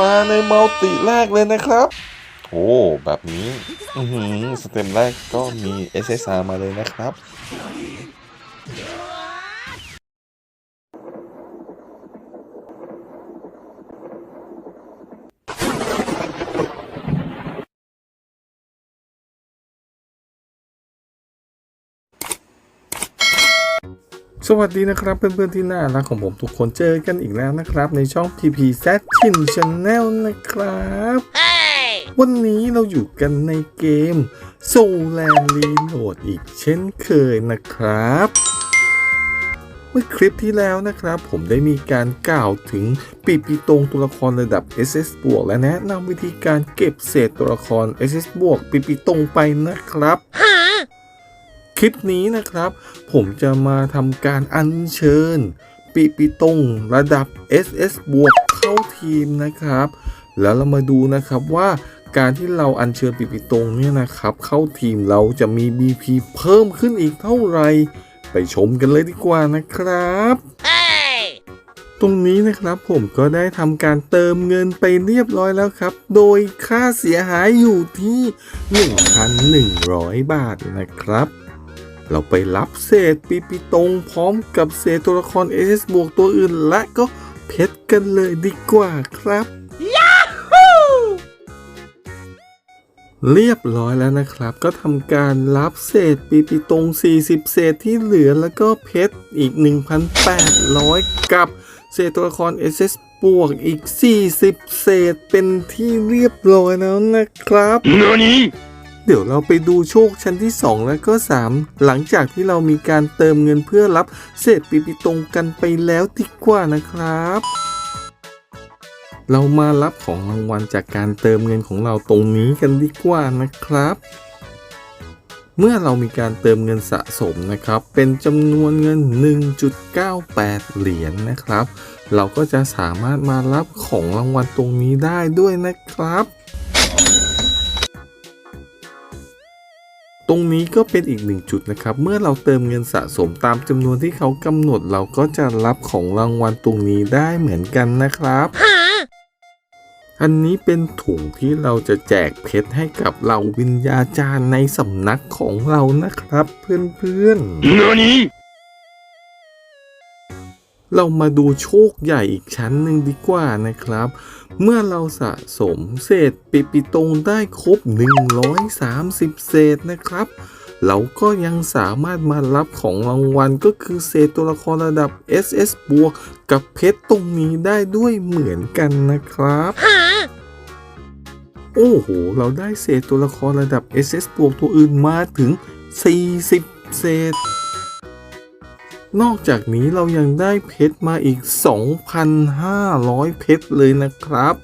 มาในมัลติแรกเลยนะครับโอ้แบบนี้สเต็มแรกก็มี SSR มาเลยนะครับ สวัสดีนะครับเพื่อนๆที่น่ารักของผมทุกคนเจอกันอีกแล้วนะครับ ในช่อง TPZ Chin Channel นะครับวันนี้เราอยู่กันในเกม Soul Land Reload อีกเช่นเคยนะครับ เมื่อคลิปที่แล้วนะครับ ผมได้มีการกล่าวถึงปีปีตรงตัวละครระดับ SS บวกและแนะนำวิธีการเก็บเศษตัวละคร SS บวกปีปีตรงไปนะครับ คลิปนี้นะครับ ผมจะมาทำการอัญเชิญปีปีตรงระดับ SS บวกเข้าทีมนะครับ แล้วเรามาดูนะครับว่าการที่เราอัญเชิญปีปีตรงเนี่ยนะครับ เข้าทีมเราจะมี BP เพิ่มขึ้นอีกเท่าไหร่ไปชมกันเลยดีกว่านะครับตรงนี้นะครับผมก็ได้ทำการเติมเงินไปเรียบร้อยแล้วครับ โดยค่าเสียหายอยู่ที่ 1,100 บาทนะครับ เราไปรับเศษปีปีตรงพร้อมกับเศษตัวละคร SS บวกตัวอื่น และก็เพชรกันเลยดีกว่าครับ เรียบร้อยแล้วนะครับ ก็ทำการรับเศษปีปีตรง 40 เศษที่เหลือแล้วก็เพชรอีก 1,800 กับเศษตัวละคร SS บวกอีก 40 เศษเป็นที่เรียบร้อยแล้วนะครับ เดี๋ยวเราไปดูโชคชั้นที่ 2 และก็ 3 หลังจากที่เรามีการเติมเงินเพื่อรับเศษปีปีตรงกันไปแล้วดีกว่านะครับ เรามารับของรางวัลจากการเติมเงินของเราตรงนี้กันดีกว่านะครับ เมื่อเรามีการเติมเงินสะสมนะครับ เป็นจำนวนเงิน 1.98 เหรียญนะครับ เราก็จะสามารถมารับของรางวัลตรงนี้ได้ด้วยนะครับ รงนี้ก็เป็นอีกหนึ่งจุดนะครับ เมื่อเราเติมเงินสะสมตามจำนวนที่เขากำหนดเราก็จะรับของรางวัลตรงนี้ได้เหมือนกันนะครับอันนี้เป็นถุงที่เราจะแจกเพชรให้กับเราวิญญาจารย์ในสำนักของเรานะครับ เพื่อนๆ เรามาดูโชคใหญ่อีกชั้นหนึ่งดีกว่านะครับ เมื่อเราสะสมเศษปิปิตรงได้ครบ 130 เศษนะครับ เราก็ยังสามารถมารับของรางวัลก็คือเศษตัวละครระดับ SS บวกกับเพชรตรงนี้ได้ด้วยเหมือนกันนะครับโอ้โห เราได้เศษตัวละครระดับ SS บวกตัวอื่นมาถึง 40 เศษ นอกจากนี้เรายังได้เพชรมาอีก 2,500 เพชรเลยนะครับ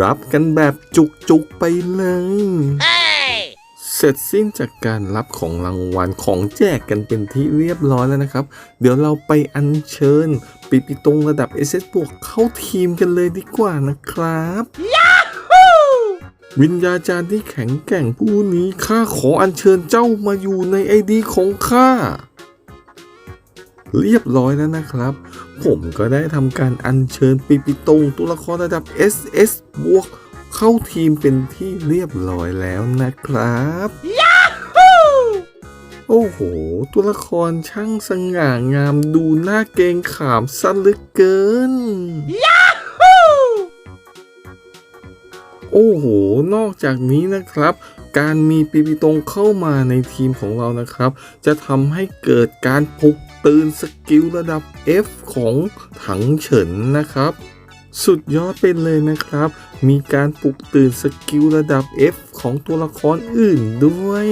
รับกันแบบจุกๆไปเลยเสร็จสิ้นจากการรับของรางวัลของแจกกันเป็นที่เรียบร้อยแล้วนะครับ เดี๋ยวเราไปอัญเชิญปิปิตรงระดับ SS บวกเข้าทีมกันเลยดีกว่านะครับวิญญาจารย์ที่แข็งแกร่งผู้นี้ข้าขออัญเชิญเจ้ามาอยู่ในไอดีของข้า เรียบร้อยแล้วนะครับ ผมก็ได้ทำการอัญเชิญปิปิตรงตัวละครระดับ SS บวกเข้าทีมเป็นที่เรียบร้อยแล้วนะครับโอ้โห ตัวละครช่างสง่างามดูน่าเกรงขามซะเหลือเกิน โอ้โห นอกจากนี้นะครับ การมีปีปีตรงเข้ามาในทีมของเรานะครับ จะทำให้เกิดการปลุก ตื่นสกิลระดับ F ของถังเฉินนะครับ สุดยอดไปเลยนะครับ มีการปลุกตื่นสกิลระดับ F ของตัวละครอื่นด้วย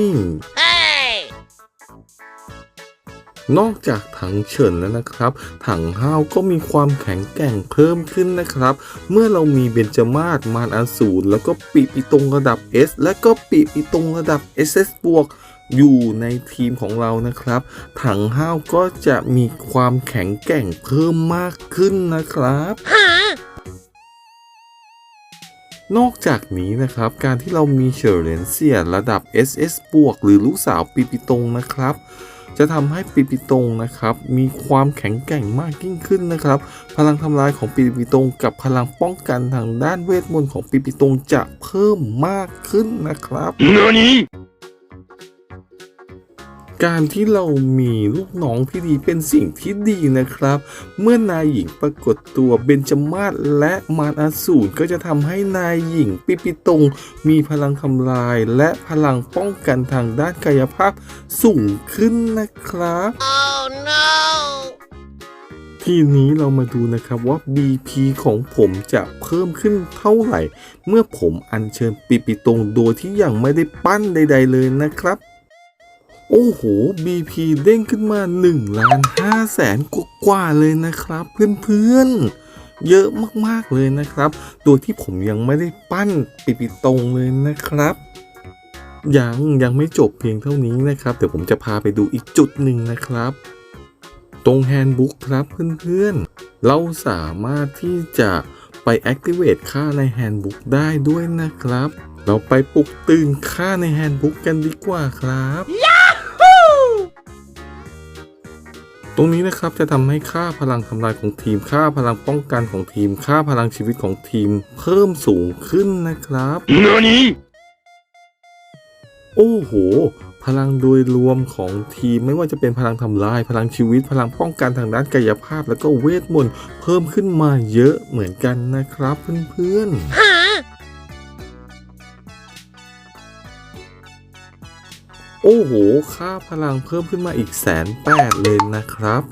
นอกจากถังเฉินแล้วนะครับ ถังห้าวก็มีความแข็งแกร่งเพิ่มขึ้นนะครับ เมื่อเรามีเบญจมาศมารอสูรแล้วก็ปีปิตรงระดับ S และก็ปีปิตรงระดับ SS บวก อยู่ในทีมของเรานะครับ ถังห้าวก็จะมีความแข็งแกร่งเพิ่มมากขึ้นนะครับนอกจากนี้นะครับ การที่เรามีเชอร์เรนเซียระดับ SS บวกหรือลูกสาวปีปิตรงนะครับ จะทำให้ปีปิตงนะครับ มีความแข็งแกร่งมากยิ่งขึ้นนะครับ พลังทำลายของปีปิตงกับพลังป้องกันทางด้านเวทมนต์ของปีปิตงจะเพิ่มมากขึ้นนะครับนี่ การที่เรามีลูกน้องที่ดีเป็นสิ่งที่ดีนะครับ เมื่อนายหญิงปรากฏตัวเบญจมาศและมารอสูรก็จะทำให้นายหญิงปิปิตง มีพลังทำลายและพลังป้องกันทางด้านกายภาพสูงขึ้นนะครับ Oh no! ทีนี้เรามาดูนะครับว่า BP ของผมจะเพิ่มขึ้นเท่าไหร่ เมื่อผมอัญเชิญปิปิตงโดยที่ยังไม่ได้ปั้นใด ๆ เลยนะครับ โอ้โห BP เด้งขึ้นมา1ล้าน5แสนกว่าเลยนะครับ เพื่อนๆ เยอะมากๆเลยนะครับโดยที่ผมยังไม่ได้ปั้นปิปิตงเลยนะครับยังยังไม่จบเพียงเท่านี้นะครับ เดี๋ยวผมจะพาไปดูอีกจุดหนึ่งนะครับ ตรงแฮนด์บุ๊กครับเพื่อนๆ เราสามารถที่จะไป activate ค่าในแฮนด์บุ๊กได้ด้วยนะครับ เราไปปลุกตื่นค่าในแฮนด์บุ๊กกันดีกว่าครับ รงนี้นะครับจะทำให้ค่าพลังทำลายของทีม ค่าพลังป้องกันของทีม ค่าพลังชีวิตของทีม เพิ่มสูงขึ้นนะครับโอ้โห พลังโดยรวมของทีมไม่ว่าจะเป็นพลังทำลาย พลังชีวิต พลังป้องกันทางด้านกายภาพ แล้วก็เวทมนต์เพิ่มขึ้นมาเยอะเหมือนกันนะครับเพื่อนๆ โอ้โห ค่าพลังเพิ่มขึ้นมาอีกแสนแปดเลยนะครับ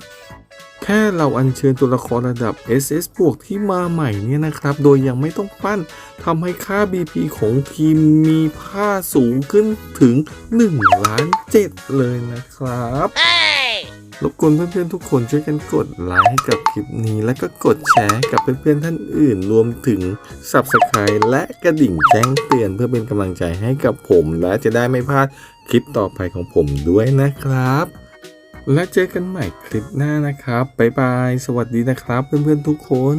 แค่เราอัญเชิญตัวละครระดับ SS บวกที่มาใหม่เนี่ยนะครับ โดยยังไม่ต้องปั้นทำให้ค่า BP ของทีมมีค่าสูงขึ้นถึง1ล้าน7เลยนะครับ Hey! รบกวนเพื่อนๆทุกคนช่วยกันกดไลค์ให้กับคลิปนี้ แล้วก็กดแชร์ให้กับเพื่อนๆท่านอื่น รวมถึง Subscribe และกระดิ่งแจ้งเตือนเพื่อเป็นกำลังใจให้กับผม และจะได้ไม่พลาด คลิปต่อไปของผมด้วยนะครับ และเจอกันใหม่คลิปหน้านะครับ บ๊ายบาย สวัสดีนะครับ เพื่อนๆทุกคน